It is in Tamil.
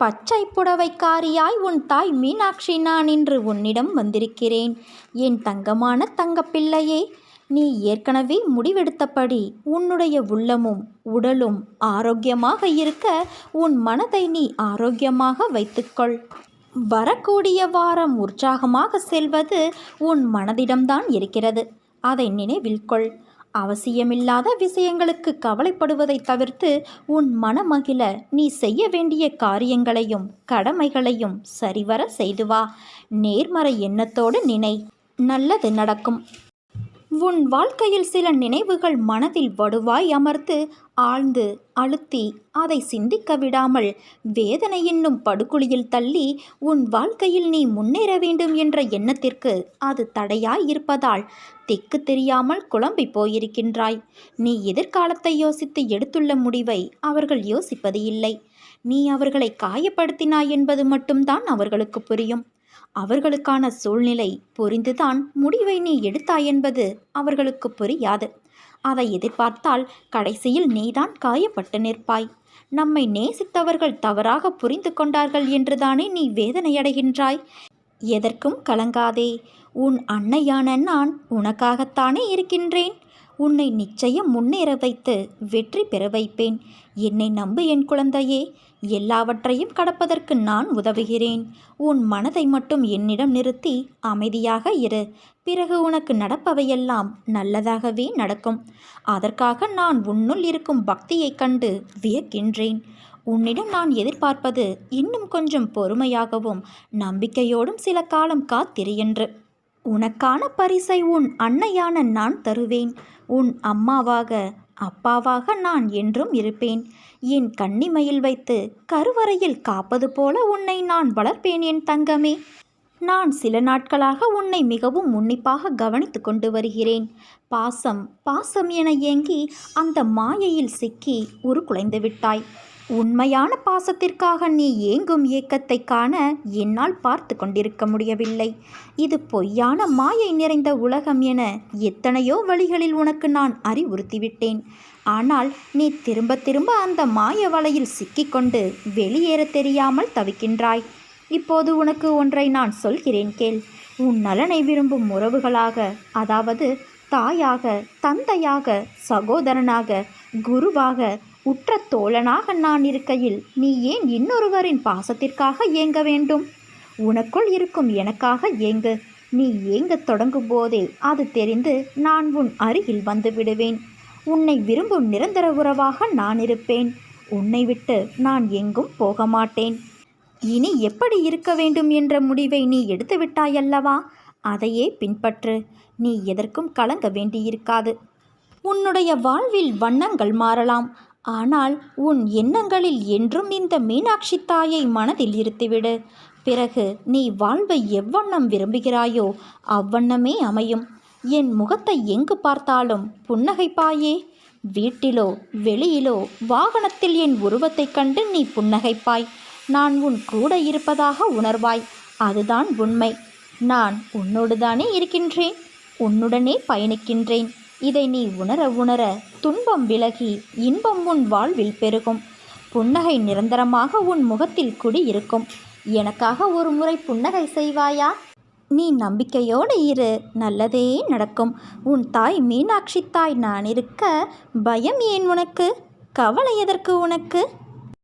பச்சை புடவைக்காரியாய் உன் தாய் மீனாட்சி நான் இன்று உன்னிடம் வந்திருக்கிறேன். என் தங்கமான தங்கப்பிள்ளையே நீ ஏற்கனவே முடிவெடுத்தபடி உன்னுடைய உள்ளமும் உடலும் ஆரோக்கியமாக இருக்க உன் மனதை நீ ஆரோக்கியமாக வைத்துக்கொள். வரக்கூடிய வாரம் உற்சாகமாக செல்வது உன் மனதிடம்தான் இருக்கிறது. அதை நினைவில் கொள். அவசியமில்லாத விஷயங்களுக்கு கவலைப்படுவதை தவிர்த்து உன் மனமகிழ நீ செய்ய வேண்டிய காரியங்களையும் கடமைகளையும் சரிவர செய்து வா. நேர்மறை எண்ணத்தோடு நினை. நல்லது நடக்கும். உன் வாழ்க்கையில் சில நினைவுகள் மனதில் வடுவாய் அமர்ந்து ஆழ்ந்து அழுத்தி அதை சிந்திக்க விடாமல் வேதனை என்னும் படுகுழியில் தள்ளி உன் வாழ்க்கையில் நீ முன்னேற வேண்டும் என்ற எண்ணத்திற்கு அது தடையாய் இருப்பதால் திக்கு தெரியாமல் குழம்பி போயிருக்கின்றாய். நீ எதிர்காலத்தை யோசித்து எடுத்துள்ள முடிவை அவர்கள் யோசிப்பது இல்லை. நீ அவர்களை காயப்படுத்தினாய் என்பது மட்டும்தான் அவர்களுக்கு புரியும். அவர்களுக்கான சூழ்நிலை புரிந்துதான் முடிவை நீ எடுத்தாய் என்பது அவர்களுக்கு புரியாது. அதை எதிர்பார்த்தால் கடைசியில் நீதான் காயப்பட்டு நிற்பாய். நம்மை நேசித்தவர்கள் தவறாக புரிந்து கொண்டார்கள் என்றுதானே நீ வேதனையடைகின்றாய் எதற்கும் கலங்காதே. உன் அன்னையான நான் உனக்காகத்தானே இருக்கின்றேன். உன்னை நிச்சயம் முன்னேற வைத்து வெற்றி பெற வைப்பேன். என்னை நம்பு என் குழந்தையே. எல்லாவற்றையும் கடப்பதற்கு நான் உதவுகிறேன். உன் மனதை மட்டும் என்னிடம் நிறுத்தி அமைதியாக இரு. பிறகு உனக்கு நடப்பவையெல்லாம் நல்லதாகவே நடக்கும். அதற்காக நான் உன்னுள் இருக்கும் பக்தியைக் கண்டு வியக்கின்றேன். உன்னிடம் நான் எதிர்பார்ப்பது இன்னும் கொஞ்சம் பொறுமையாகவும் நம்பிக்கையோடும் சில காலம் காத்திரு என்று. உனக்கான பரிசை உன் அன்னையான நான் தருவேன். உன் அம்மாவாக அப்பாவாக நான் என்றும் இருப்பேன். என் கன்னிமையில் வைத்து கருவறையில் காப்பது போல உன்னை நான் வளர்ப்பேன் என் தங்கமே. நான் சில நாட்களாக உன்னை மிகவும் உன்னிப்பாக கவனித்து கொண்டு வருகிறேன். பாசம் பாசம் என ஏங்கி அந்த மாயையில் சிக்கி உருக்குலைந்து விட்டாய். உண்மையான பாசத்திற்காக நீ ஏங்கும் ஏக்கத்தை காண என்னால் பார்த்து கொண்டிருக்க முடியவில்லை. இது பொய்யான மாயை நிறைந்த உலகம் என எத்தனையோ வழிகளில் உனக்கு நான் அறிவுறுத்திவிட்டேன். ஆனால் நீ திரும்ப திரும்ப அந்த மாய வலையில் சிக்கிக்கொண்டு வெளியேற தெரியாமல் தவிக்கின்றாய். இப்போது உனக்கு ஒன்றை நான் சொல்கிறேன் கேள். உன் நலனை விரும்பும் உறவுகளாக அதாவது தாயாக தந்தையாக சகோதரனாக குருவாக உற்ற தோழனாக நான் இருக்கையில் நீ ஏன் இன்னொருவரின் பாசத்திற்காக ஏங்க வேண்டும்? உனக்குள் இருக்கும் எனக்காக ஏங்கு. நீ ஏங்கத் தொடங்கும் போதே அது தெரிந்து நான் உன் அருகில் வந்து விடுவேன். உன்னை விரும்பும் நிரந்தர உறவாக நான் இருப்பேன். உன்னை விட்டு நான் எங்கும் போக மாட்டேன். இனி எப்படி இருக்க வேண்டும் என்ற முடிவை நீ எடுத்துவிட்டாயல்லவா அதையே பின்பற்று. நீ எதற்கும் கலங்க வேண்டியிருக்காது. உன்னுடைய வாழ்வில் வண்ணங்கள் மாறலாம். ஆனால் உன் எண்ணங்களில் என்றும் இந்த மீனாட்சி தாயை மனதில் இருத்திவிடு. பிறகு நீ வாழ்வை எவ்வண்ணம் விரும்புகிறாயோ அவ்வண்ணமே அமையும். என் முகத்தை எங்கு பார்த்தாலும் புன்னகைப்பாயே வீட்டிலோ வெளியிலோ வாகனத்தில் என் உருவத்தைக் கண்டு நீ புன்னகைப்பாய். நான் உன் கூட இருப்பதாக உணர்வாய். அதுதான் உண்மை. நான் உன்னோடுதானே இருக்கின்றேன். உன்னுடனே பயணிக்கின்றேன். இதை நீ உணர உணர துன்பம் விலகி இன்பம் உன் வாழ்வில் பெருகும். புன்னகை நிரந்தரமாக உன் முகத்தில் குடியிருக்கும் எனக்காக ஒரு முறை புன்னகை செய்வாயா? நீ நம்பிக்கையோடு இரு நல்லதே நடக்கும். உன் தாய் மீனாட்சி தாய் நான் இருக்க பயம் ஏன் உனக்கு? கவலை எதற்கு உனக்கு?